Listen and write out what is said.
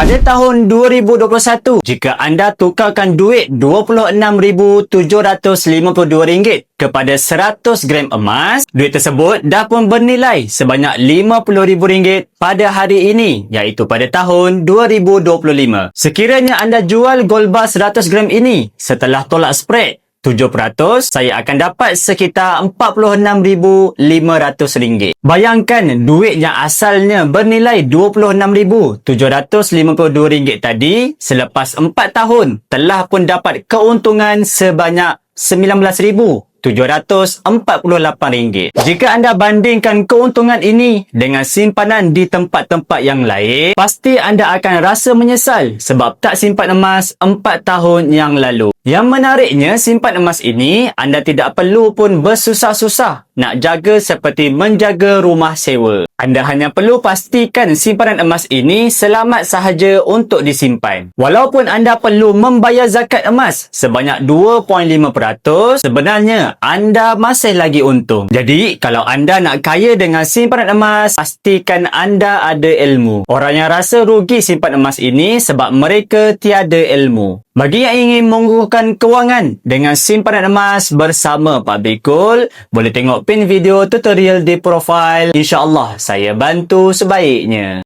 Pada tahun 2021, jika anda tukarkan duit RM26,752 kepada 100 gram emas, duit tersebut dah pun bernilai sebanyak RM50,000 pada hari ini, iaitu pada tahun 2025. Sekiranya anda jual gold bar 100 gram ini setelah tolak spread, 7%, saya akan dapat sekitar RM46,500. Bayangkan duit yang asalnya bernilai RM26,752 tadi selepas 4 tahun telah pun dapat keuntungan sebanyak RM19,748. Jika anda bandingkan keuntungan ini dengan simpanan di tempat-tempat yang lain, pasti anda akan rasa menyesal sebab tak simpan emas 4 tahun yang lalu. Yang menariknya, simpan emas ini anda tidak perlu pun bersusah-susah nak jaga seperti menjaga rumah sewa. Anda hanya perlu pastikan simpanan emas ini selamat sahaja untuk disimpan. Walaupun anda perlu membayar zakat emas sebanyak 2.5%, sebenarnya anda masih lagi untung. Jadi, kalau anda nak kaya dengan simpanan emas, pastikan anda ada ilmu. Orang yang rasa rugi simpan emas ini sebab mereka tiada ilmu. Bagi yang ingin mengukuhkan kewangan dengan simpanan emas bersama Pak Bikul, boleh tengok pin video tutorial di profil. InsyaAllah saya bantu sebaiknya.